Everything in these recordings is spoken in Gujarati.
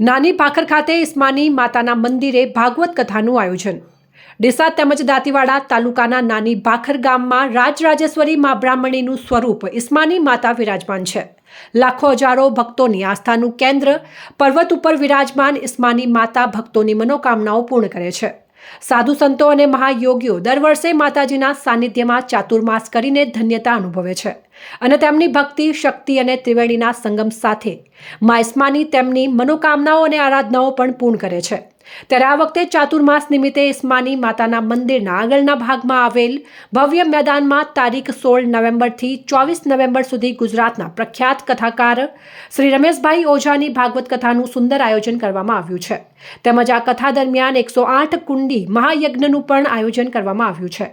નાની ભાખર ખાતે ઇસ્માની માતાના મંદિરે ભાગવત કથાનું આયોજન. ડીસા તેમજ દાંતીવાડા તાલુકાના નાની ભાખર ગામમાં રાજરાજેશ્વરી મા બ્રાહ્મણીનું સ્વરૂપ ઇસ્માની માતા વિરાજમાન છે. લાખો હજારો ભક્તોની આસ્થાનું કેન્દ્ર પર્વત ઉપર વિરાજમાન ઇસ્માની માતા ભક્તોની મનોકામનાઓ પૂર્ણ કરે છે. સાધુ સંતો અને મહાયોગીઓ દર વર્ષે માતાજીના સાનિધ્યમાં ચાતુર્માસ કરીને ધન્યતા અનુભવે છે અને તેમની ભક્તિ, શક્તિ અને ત્રિવેણીના સંગમ સાથે મા ઇસ્માની તેમની મનોકામનાઓ અને આરાધનાઓ પણ પૂર્ણ કરે છે. ત્યારે આ વખતે ચાતુર્માસ નિમિત્તે ઇસ્માની માતાના મંદિરના આગળના ભાગમાં આવેલ ભવ્ય મેદાનમાં તારીખ સોળ નવેમ્બરથી ચોવીસ નવેમ્બર સુધી ગુજરાતના પ્રખ્યાત કથાકાર શ્રી રમેશભાઈ ઓઝાની ભાગવત કથાનું સુંદર આયોજન કરવામાં આવ્યું છે. તેમજ આ કથા દરમિયાન એકસો આઠ કુંડી મહાયજ્ઞનું પણ આયોજન કરવામાં આવ્યું છે.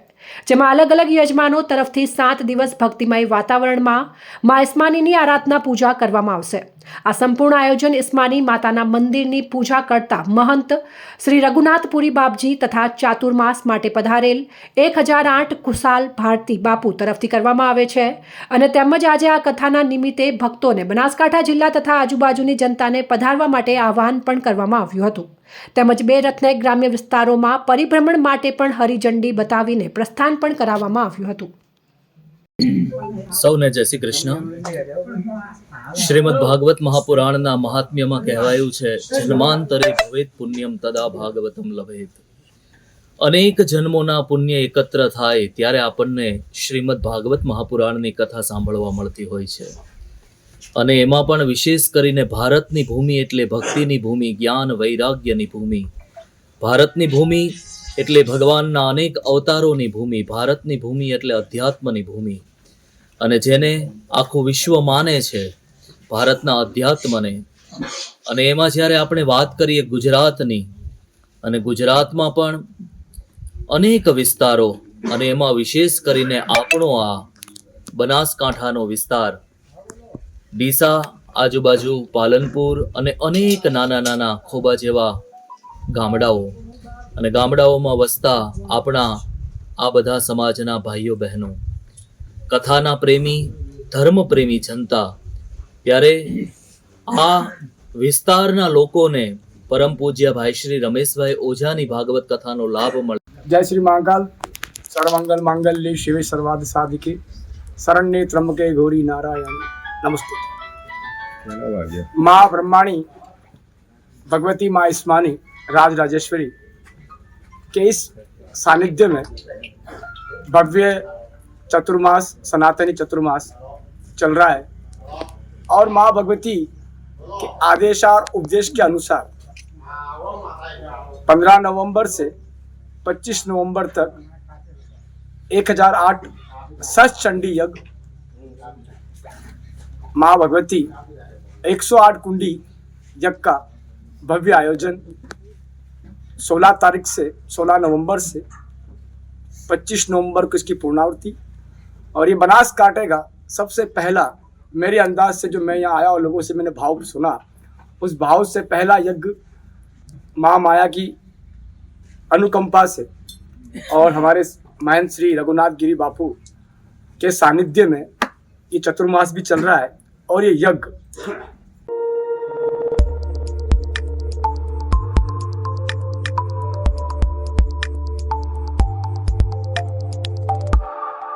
જેમાં અલગ અલગ યજમાનો તરફથી સાત દિવસ ભક્તિમય વાતાવરણમાં મા ઇસ્માનીની આરાધના પૂજા કરવામાં આવશે. આ સંપૂર્ણ આયોજન ઇસ્માની માતાના મંદિરની પૂજા કરતા મહંત શ્રી રઘુનાથપુરી બાપજી તથા ચાતુર્માસ માટે પધારેલ એક હજાર આઠ કુશાલ ભારતી બાપુ તરફથી કરવામાં આવે છે અને તેમજ આજે આ કથાના નિમિત્તે ભક્તોને બનાસકાંઠા જિલ્લા તથા આજુબાજુની જનતાને પધારવા માટે આહવાન પણ કરવામાં આવ્યું હતું. તેમજ બે રથને ગ્રામ્ય વિસ્તારોમાં પરિભ્રમણ માટે પણ હરિઝંડી બતાવીને પ્રસ્થાન પણ કરાવવામાં આવ્યું હતું. સૌને જય શ્રી કૃષ્ણ. શ્રીમદ ભાગવત મહાપુરાણના મહાત્મ્યમાં કહેવાયું છે, જન્માંતરે ભવેત પુણ્યમ તદા ભાગવતમ લભેત. અનેક જન્મોના પુણ્ય એકત્ર થાય ત્યારે આપણને શ્રીમદ ભાગવત મહાપુરાણની કથા સાંભળવા મળતી હોય છે. અને એમાં પણ વિશેષ કરીને ભારતની ભૂમિ એટલે ભક્તિની ભૂમિ, જ્ઞાન વૈરાગ્યની ભૂમિ. ભારતની ભૂમિ એટલે ભગવાનના અનેક અવતારોની ભૂમિ, ભારતની ભૂમિ એટલે અધ્યાત્મની ભૂમિ. અને જેને આખું વિશ્વ માને છે, ભારતના અધ્યાત્મને. અને એમાં જ્યારે આપણે વાત કરીએ ગુજરાતની, અને ગુજરાતમાં પણ અનેક વિસ્તારો, અને એમાં વિશેષ કરીને આપણો આ બનાસકાંઠાનો વિસ્તાર ડીસા, આજુબાજુ પાલનપુર અને અનેક નાના નાના ખોબા જેવા ગામડાઓ. અને ગામડાઓમાં વસતા આપણા, આ બધા સમાજના ભાઈઓ બહેનો. કથાના પ્રેમી ધર્મ પ્રેમી જનતા. ત્યારે આ વિસ્તારના લોકોને પરમ પૂજ્ય ભાઈ શ્રી રમેશભાઈ ઓઝાની ભાગવત કથાનો લાભ મળે. જય શ્રી મહાકાલ. સર્વાંગલ માંગલ્ય શિવે સર્વાદ સાધિકે. શરણ્ય ત્રંબકે ગૌરી નારાયણ. नमस्ते। माँ ब्रह्माणी भगवती माँ इस्मानी राज राजेश्वरी के इस सानिध्य में भव्य चतुर्मास सनातनी चतुर्मास चल रहा है। और माँ भगवती के आदेश और उपदेश के अनुसार 15 नवंबर से 25 नवंबर तक 1008 सच चंडी यज्ञ माँ भगवती 108 कुंडी यज्ञ का भव्य आयोजन 16 तारीख से 16 नवंबर से 25 नवंबर को इसकी पूर्णावृत्ति। और ये बनास काटेगा। सबसे पहला, मेरे अंदाज से जो मैं यहाँ आया और लोगों से मैंने भाव सुना, उस भाव से पहला यज्ञ माँ माया की अनुकंपा से और हमारे महंत श्री रघुनाथ गिरी बापू के सानिध्य में ये चतुर्मास भी चल रहा है। और ये यज्ञ